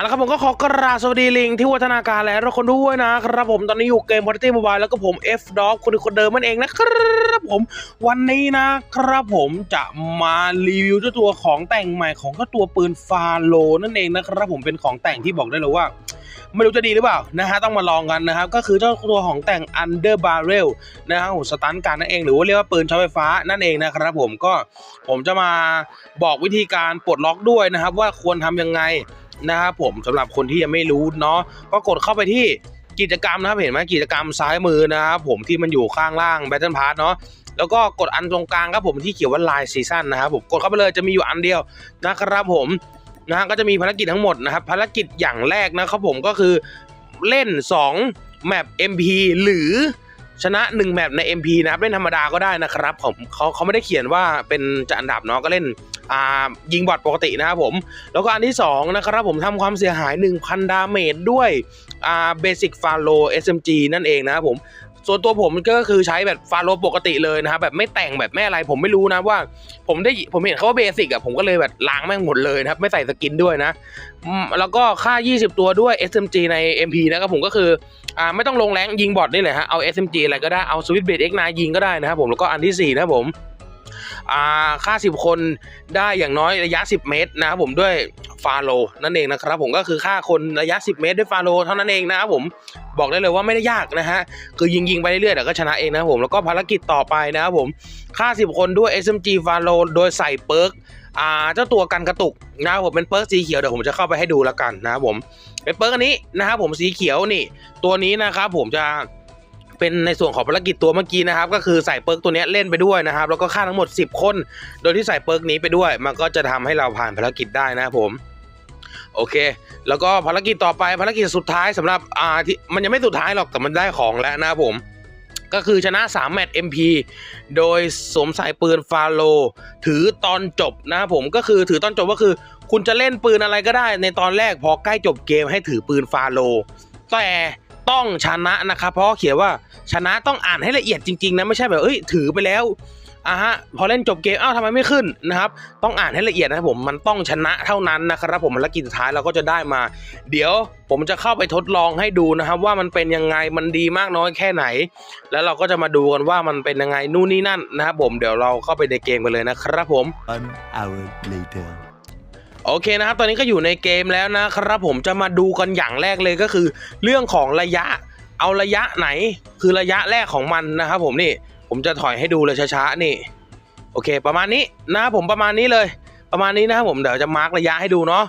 แล้วครับผมก็ขอกราบสวัสดีลิงที่วัฒนาการและทุกคนด้วยนะครับผมตอนนี้อยู่เกม Party Mobile แล้วก็ผม F Dog คนคนเดิมมันเองนะครับผมวันนี้นะครับผมจะมารีวิวเจ้าตัวของแต่งใหม่ของเจ้าตัวปืนฟาโลนั่นเองนะครับผมเป็นของแต่งที่บอกได้เลยว่า ไม่รู้จะดีหรือเปล่านะฮะต้องมาลองกันนะครับก็คือเจ้าตัวของแต่ง Under Barrel นะครับสตันการนั่นเองหรือว่าเรียกว่าปืนช็อตไฟฟ้านั่นเองนะครับผมก็ผมจะมาบอกวิธีการปลดล็อกด้วยนะครับว่าควรทำยังไง นะครับผมสำหรับคนที่ยังไม่รู้เนาะก็กดเข้าไปที่กิจกรรมนะครับเห็นไหมกิจกรรมซ้ายมือนะครับผมที่มันอยู่ข้างล่าง Battle Pass เนาะแล้วก็กดอันตรงกลางครับผมที่เขียนว่า Line Season นะครับผมกดเข้าไปเลยจะมีอยู่อันเดียวนะครับผมนะฮะก็จะมีภารกิจทั้งหมดนะครับภารกิจอย่างแรกนะครับผมก็คือเล่น 2 แมป MP หรือ ชนะ 1 แมปใน MP นะครับ เล่นธรรมดาก็ได้นะครับผมเขาเขาไม่ได้เขียนว่าเป็นจะอันดับเนาะก็เล่นอ่ายิงบอดปกตินะครับผม แล้วก็อันที่ 2 นะครับผมทำความเสียหาย 1,000 ดาเมจด้วยอ่าเบสิกฟาโล SMG นั่นเองนะครับผม ส่วนตัวผมก็คือใช้แบบฟาโลปกติเลยนะครับแบบไม่แต่งแบบไม่อะไรผมไม่รู้นะว่า ผมได้ผมเห็นเขาว่าเบสิกอะผมก็เลยแบบล้างแม่งหมดเลยนะครับไม่ใส่สกินด้วยนะ แล้วก็ค่า 20 ตัวด้วย SMG ใน MP นะครับผมก็คืออ่าไม่ต้องลงแรงยิงบอทนี่เลยฮะเอา SMG อะไรก็ได้เอาสวิตเบด X9 ยิงก็ได้นะครับผมแล้วก็อันที่4นะครับผม ค่า 10 คนได้อย่างน้อยระยะ 10 เมตรนะครับผมด้วยฟาโลนั่นเองนะครับผมก็คือค่าคนระยะ 10 เมตรด้วยฟาโลเท่านั้นเองนะครับผมบอกได้เลยว่าไม่ได้ยากนะฮะคือยิงยิงๆไปเรื่อยๆเดี๋ยวก็ชนะเองนะครับผมแล้วก็ภารกิจต่อไปนะครับผมค่า 10 คนด้วย SMG f a l o โดยใส่เปิร์กอ่าเจ้าตัวกันกระตุกนะครับผมเป็นเปิร์กสีเขียวเดี๋ยวผมจะเข้าไปให้ดูแล้วกันนะครับผมเป็นเปิร์กอันนี้นะครับผมสีเขียวนี่ตัวนี้นะครับผมจะ เป็นในส่วนของภารกิจตัวเมื่อกี้นะครับ ก็คือใส่เปิร์กตัวนี้เล่นไปด้วยนะครับ แล้วก็ค่าทั้งหมด 10 คน โดยที่ใส่เปิร์กนี้ไปด้วย มันก็จะทำให้เราผ่านภารกิจได้นะครับผมโอเค แล้วก็ภารกิจต่อไปภารกิจสุดท้ายสำหรับอ่าที่มันยังไม่สุดท้ายหรอกแต่มันได้ของแล้วนะครับผมก็คือชนะ 3 แมตช์ MP โดยสวมใส่ปืนฟาโล ถือตอนจบนะครับผมก็คือถือตอนจบก็คือ คุณจะเล่นปืนอะไรก็ได้ในตอนแรกพอใกล้จบเกมให้ถือปืนฟาโล แต่ ต้องชนะนะครับ เพราะเขียนว่าชนะต้องอ่านให้ละเอียดจริงๆนะไม่ใช่แบบเอ้ยถือไปแล้วอะฮะพอเล่นจบเกมอ้าวทำไมไม่ขึ้นนะครับ ต้องอ่านให้ละเอียดนะครับผมมันต้องชนะเท่านั้นนะครับ ผมภารกิจสุดท้ายเราก็จะได้มา เดี๋ยวผมจะเข้าไปทดลองให้ดูนะครับ ว่ามันเป็นยังไงมันดีมากน้อยแค่ไหน แล้วเราก็จะมาดูกันว่ามันเป็นยังไงนู่นนี่นั่นนะครับผมเดี๋ยวเราเข้าไปในเกมกันเลยนะครับผม One hour later. โอเคนะครับตอนนี้ก็อยู่ในเกมแล้วนะครับผมจะมาดูกันอย่างแรกเลยก็คือ เรื่องของระยะเอาระยะไหนคือระยะแรกของมันนะครับผมนี่ผมจะถอยให้ดูเลยช้าๆนี่ โอเค ประมาณนี้นะครับผมประมาณนี้เลย ประมาณนี้นะครับผมเดี๋ยวจะมาร์กระยะให้ดูเนาะ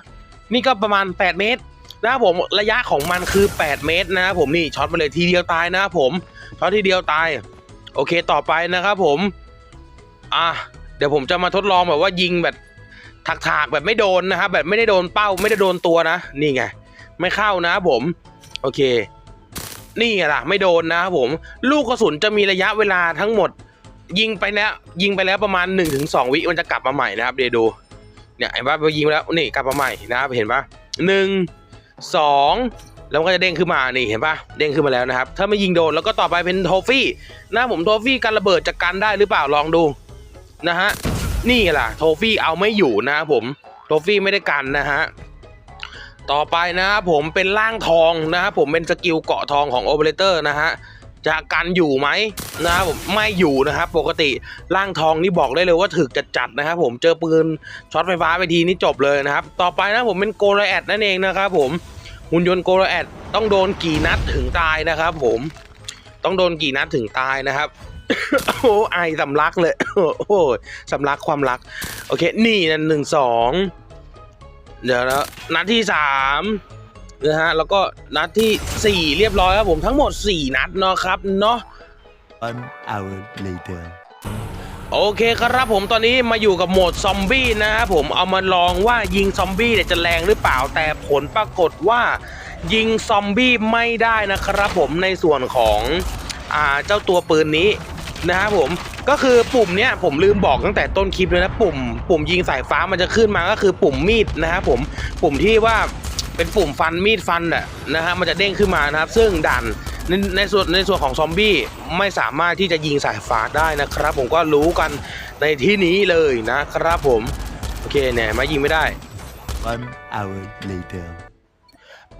นี่ก็ประมาณ 8 เมตรนะครับผมระยะของมันคือ 8 เมตรนะครับผมนี่ช็อตไปเลยทีเดียวตายนะครับผมช็อตทีเดียวตาย โอเคต่อไปนะครับผมอะเดี๋ยวผมจะมาทดลองแบบว่ายิงแบบ ถากแบบไม่โดนนะครับแบบไม่ได้โดนเป้าไม่ได้โดนตัวนะ นี่ไงไม่เข้านะผมโอเค นี่ไงล่ะไม่โดนนะครับผม ลูกกระสุนจะมีระยะเวลาทั้งหมด ยิงไปแล้วยิงไปแล้วประมาณ1นถึงสวิมันจะกลับมาใหม่นะครับเดี๋ยวดูเนี่ยเห็นปะพอยิงไปแล้วนี่กลับมาใหม่นะครับเห็นปะหนึ่งสองแล้วมันก็จะเด้งขึ้นมานี่เห็นปะเด้งขึ้นมาแล้วนะครับ ถ้าไม่ยิงโดนแล้วก็ต่อไปเป็นโทฟี่นะผมโทฟี่กันระเบิดจะกันได้หรือเปล่าลองดูนะฮะ นี่ล่ะ โทฟี่เอาไม่อยู่นะครับผม โทฟี่ไม่ได้กันนะฮะ ต่อไปนะครับผมเป็นร่างทองนะครับผมเป็นสกิลเกาะทองของโอเปอเรเตอร์นะฮะจะกันอยู่ไหมนะครับผมไม่อยู่นะครับปกติร่างทองนี่บอกได้เลยว่าถึกจัดจัดๆนะครับผมเจอปืนช็อตไฟฟ้าไปทีนี่จบเลยนะครับ ต่อไปนะผมเป็นโกลแอดนั่นเองนะครับผมหุ่นยนต์โกลแอดต้องโดนกี่นัดถึงตายนะครับผมต้องโดนกี่นัดถึงตายนะครับ โอ้โหไอสำลักเลย โอ้โหสำลักความรัก โอเค นี่นั่นหนึ่งสองเดี๋ยวแล้วนัดที่สามนะฮะ แล้วก็นัดที่สี่เรียบร้อยครับผมทั้งหมดสี่นัดเนาะครับเนาะ One hour later. โอเคครับผมตอนนี้มาอยู่กับโหมดซอมบี้นะครับผมเอามาลองว่ายิงซอมบี้เนี่ยจะแรงหรือเปล่าแต่ผลปรากฏว่า ยิงซอมบี้ไม่ได้นะครับผมในส่วนของอ่าเจ้าตัวปืนนี้ นะครับผมก็คือปุ่มเนี้ยผมลืมบอกตั้งแต่ต้นคลิปเลยนะปุ่ม ปุ่มยิงสายฟ้ามันจะขึ้นมาก็คือปุ่มมีดนะครับผมปุ่มที่ว่าเป็นปุ่มฟันมีดฟันน่ะนะฮะมันจะเด้งขึ้นมานะครับ ซึ่งด่านในในส่วนในส่วนของซอมบี้ไม่สามารถที่จะยิงสายฟ้าได้นะครับ ผมก็รู้กันในที่นี้เลยนะครับผม โอเคเนี่ยมายิงไม่ได้ One hour later.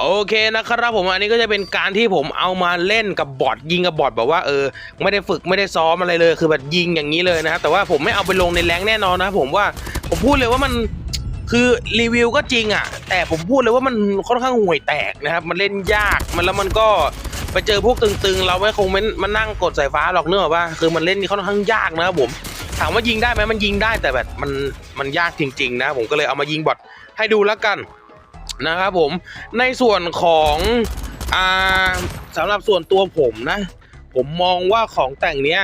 โอเคนะครับผมอันนี้ก็จะเป็นการที่ผมเอามาเล่นกับบอทยิงกับบอทแบบว่าเออไม่ได้ฝึกไม่ได้ซ้อมอะไรเลย คือแบบยิงอย่างนี้เลยนะครับแต่ว่าผมไม่เอาไปลงในแรงแน่นอนนะผมว่าผมพูดเลยว่ามันคือรีวิวก็จริงอะ แต่ผมพูดเลยว่ามันค่อนข้างห่วยแตกนะครับ มันเล่นยากมันแล้วมันก็ไปเจอพวกตึงๆ เราไม่คงไม่มานั่งกดสายฟ้าหรอกเนอะว่าคือมันเล่นค่อนข้างยากนะครับผมถามว่ายิงได้ไหมมันยิงได้แต่แบบมันมันยากจริง ๆ นะ ผมก็เลยเอามายิงบอทให้ดูแล้วกัน นะครับผมในส่วนของอ่าสำหรับส่วนตัวผมนะ ผมมองว่าของแต่งเนี้ย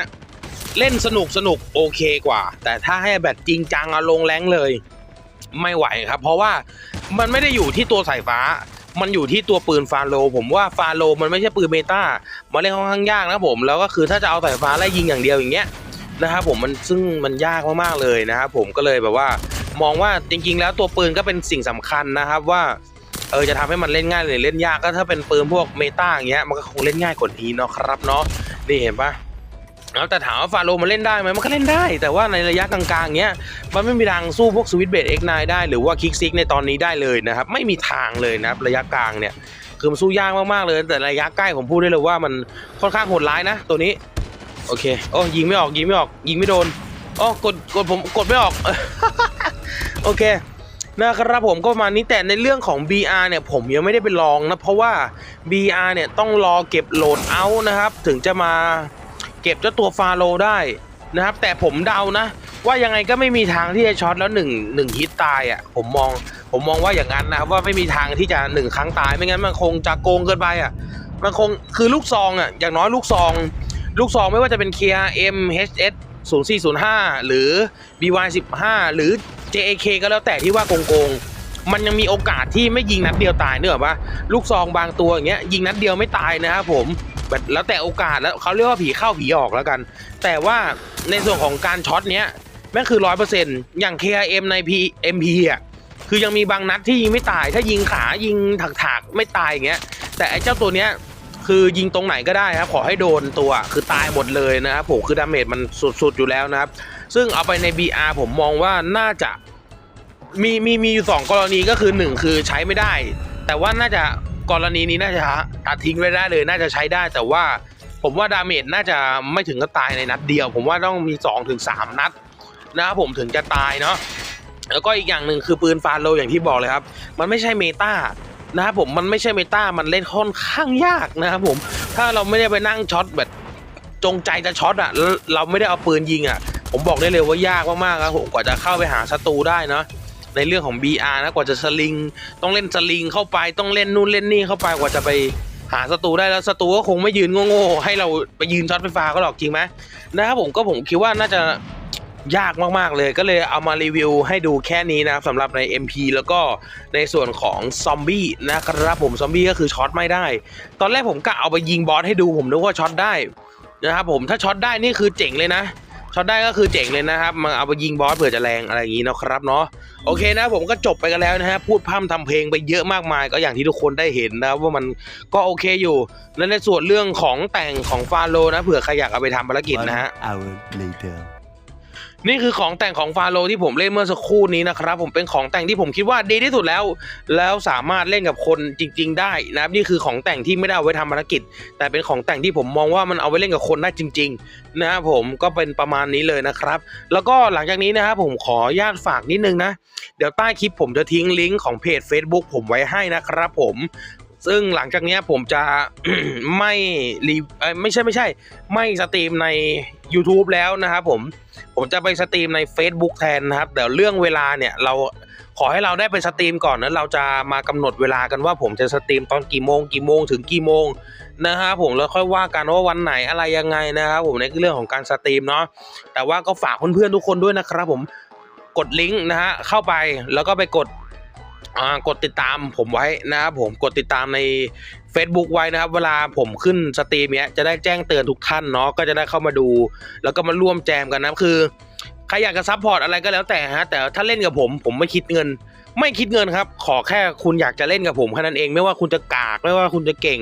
เล่นสนุกสนุกโอเคกว่า แต่ถ้าให้แบบจริงจังเอาลงแรงเลยไม่ไหวครับ เพราะว่ามันไม่ได้อยู่ที่ตัวสายฟ้า มันอยู่ที่ตัวปืนฟาโล ผมว่าฟาโลมันไม่ใช่ปืนเมตามาเล่นค่อนข้างยากนะผม แล้วก็คือถ้าจะเอาสายฟ้าไล่ยิงอย่างเดียวอย่างเงี้ยนะครับผมมันซึ่งมันยากมากๆเลยนะครับผมก็เลยแบบว่า มองว่าจริงๆ แล้วตัวปืนก็เป็นสิ่งสำคัญนะครับว่าเออจะทำให้มันเล่นง่ายหรือเล่นยากก็ถ้าเป็นปืนพวกเมตาอย่างเงี้ยมันก็คงเล่นง่ายกว่านี้เนาะครับเนาะนี่เห็นปะแล้วแต่ถามว่าฟาโรมันเล่นได้ไหมมันก็เล่นได้ แต่ว่าในระยะกลางๆเงี้ยมันไม่มีทางสู้พวกสวิตเบดเอ็กไนได้หรือว่าคิกซิกในตอนนี้ได้เลยนะครับไม่มีทางเลยนะครับระยะกลางเนี่ยคือมันสู้ยากมากๆเลย แต่ระยะใกล้ผมพูดได้เลยว่ามันค่อนข้างโหดร้ายนะ ตัวนี้โอเคโอ้ยิงไม่ออกยิงไม่ออกยิงไม่โดนอ๋อกดกดผมกดไม่ออก โอเคนะครับผมก็ประมาณนี้แต่ในเรื่องของ BR เนี่ยผมยังไม่ได้ไปลองนะ เพราะว่า BR เนี่ยต้องรอเก็บโหลดเอานะครับ ถึงจะมาเก็บเจ้าตัวฟาโลได้นะครับ แต่ผมเดานะ ว่ายังไงก็ไม่มีทางที่จะช็อตแล้วหนึ่งหนึ่งฮิตตายอะผมมองผมมองว่าอย่างนั้นนะครับว่าไม่มีทางที่จะหนึ่งครั้งตายไม่งั้นมันคงจะโกงเกินไปอะมันคงคือลูกซองอะอย่างน้อยลูกซอง ลูกซองไม่ว่าจะเป็น KRM HS 0405 หรือ BY 15 หรือ JAK ก็แล้วแต่ที่ว่าโกงๆ มันยังมีโอกาสที่ไม่ยิงนัดเดียวตายเนกอะปะลูกซองบางตัวอย่างเงี้ยยิงนัดเดียวไม่ตายนะครับผมแบบแล้วแต่โอกาสแล้วเขาเรียกว่าผีเข้าผีออกแล้วกัน แต่ว่าในส่วนของการช็อตเนี้ยแม่งคือร้อยเปอร์เซ็นต์อย่าง KRM ใน MP อะคือยังมีบางนัดที่ยิงไม่ตาย ถ้ายิงขายิงถักๆไม่ตายอย่างเงี้ย แต่ไอ้เจ้าตัวเนี้ยคือยิงตรงไหนก็ได้ครับ ขอให้โดนตัวคือตายหมดเลยนะครับผมคือดาเมจมันสุดๆอยู่แล้วนะครับ ซึ่งเอาไปใน BR ผมมองว่าน่าจะมีมีมีอยู่สองกรณีก็คือหนึ่งคือใช้ไม่ได้ แต่ว่าน่าจะกรณีนี้น่าจะตัดทิ้งไว้ได้เลย น่าจะใช้ได้ แต่ว่าผมว่าดาเมจน่าจะไม่ถึงกับตายในนัดเดียว ผมว่าต้องมี2อถึงสนัดนะครับผมถึงจะตายเนาะแล้วก็อีกอย่างหนึ่งคือปืนฟาโลอย่างที่บอกเลยครับ มันไม่ใช่เมตานะครับผมมันไม่ใช่เมตามันเล่นค่อนข้างยากนะครับผมถ้าเราไม่ได้ไปนั่งช็อตแบบจงใจจะช็อตอะเราไม่ได้เอาปืนยิงอะ ผมบอกได้เลยว่ายากมากๆครับผมกว่าจะเข้าไปหาศัตรูได้เนาะในเรื่องของ BR นะกว่าจะสลิง ต้องเล่นสลิงเข้าไปต้องเล่นนู่นเล่นนี่เข้าไปกว่าจะไปหาศัตรูได้แล้วศัตรูก็คงไม่ยืนโง่ๆให้เราไปยืนช็อตไฟฟ้าก็หรอกจริงไหมนะครับผมก็ผมคิดว่าน่าจะยากมากๆเลยก็เลยเอามารีวิวให้ดูแค่นี้นะครับสำหรับใน MP แล้วก็ในส่วนของซอมบี้นะครับผมซอมบี้ก็คือช็อตไม่ได้ ตอนแรกผมกะเอาไปยิงบอสให้ดูผมนึกว่าช็อตได้นะครับผมถ้าช็อตได้นี่คือเจ๋งเลยนะ ช็อตได้ก็คือเจ๋งเลยนะครับมาเอาไปยิงบอสเผื่อจะแรงอะไรอย่างนี้นะครับเนาะโอเคนะผมก็จบไปกันแล้วนะฮะพูดพร่ำทำเพลงไปเยอะมากมาย ก็อย่างที่ทุกคนได้เห็นนะครับว่ามันก็โอเคอยู่และในส่วนเรื่องของแต่งของฟาโลนะเผื่อใครอยากเอาไปทำภารกิจนะฮะ นี่คือของแต่งของฟาโลที่ผมเล่นเมื่อสักครู่นี้นะครับ ผมเป็นของแต่งที่ผมคิดว่าดีที่สุดแล้ว แล้วสามารถเล่นกับคนจริง ๆ ได้นะครับนี่คือของแต่งที่ไม่ได้เอาไว้ทำภารกิจ แต่เป็นของแต่งที่ผมมองว่ามันเอาไว้เล่นกับคนได้จริง ๆ นะครับผมก็เป็นประมาณนี้เลยนะครับ แล้วก็หลังจากนี้นะครับผมขออนุญาตฝากนิดนึงนะ เดี๋ยวใต้คลิปผมจะทิ้งลิงก์ของเพจ Facebook ผมไว้ให้นะครับ ผมซึ่งหลังจากนี้ผมจะไม่รีไม่ใช่ไม่ใช่ ไม่สตรีมใน YouTube แล้วนะครับผม ผมจะไปสตรีมใน Facebook แทนนะครับเดี๋ยวเรื่องเวลาเนี่ยเราขอให้เราได้ไปสตรีมก่อนนะเราจะมากำหนดเวลากันว่าผมจะสตรีมตอนกี่โมงกี่โมงถึงกี่โมงนะครับผมแล้วค่อยว่ากันว่าวันไหนอะไรยังไงนะครับผมในเรื่องของการสตรีมเนาะแต่ว่าก็ฝากเพื่อนๆทุกคนด้วยนะครับผมกดลิงก์นะฮะเข้าไปแล้วก็ไปกด กดติดตามผมไว้นะครับผมกดติดตามใน Facebook ไว้นะครับ เวลาผมขึ้นสตรีมเนี้ยจะได้แจ้งเตือนทุกท่านเนาะก็จะได้เข้ามาดู แล้วก็มาร่วมแจมกันนะคือใครอยากจะซัพพอร์ตอะไรก็แล้วแต่ฮะแต่ถ้าเล่นกับผมผมไม่คิดเงิน ไม่คิดเงินครับ ขอแค่คุณอยากจะเล่นกับผมแค่นั้นเอง ไม่ว่าคุณจะกากไม่ว่าคุณจะเก่ง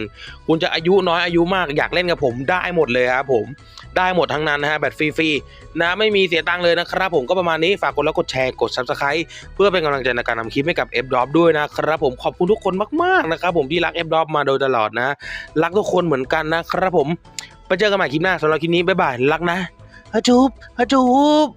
คุณจะอายุน้อยอายุมากอยากเล่นกับผมได้หมดเลยครับผมได้หมดทั้งนั้นนะฮะแบตฟรีๆนะไม่มีเสียตังค์เลยนะครับ ผมก็ประมาณนี้ฝากกดไลค์กดแชร์กด Subscribe เพื่อเป็นกำลังใจในการทำคลิปให้กับ F Drop ด้วยนะครับผมขอบคุณทุกคนมากๆนะครับผมที่รัก F Drop มาโดยตลอดนะ รักทุกคนเหมือนกันนะครับผมไปเจอกันใหม่คลิปหน้าสำหรับคลิปนี้บ๊ายบายรักนะฮัจูบฮัจูบ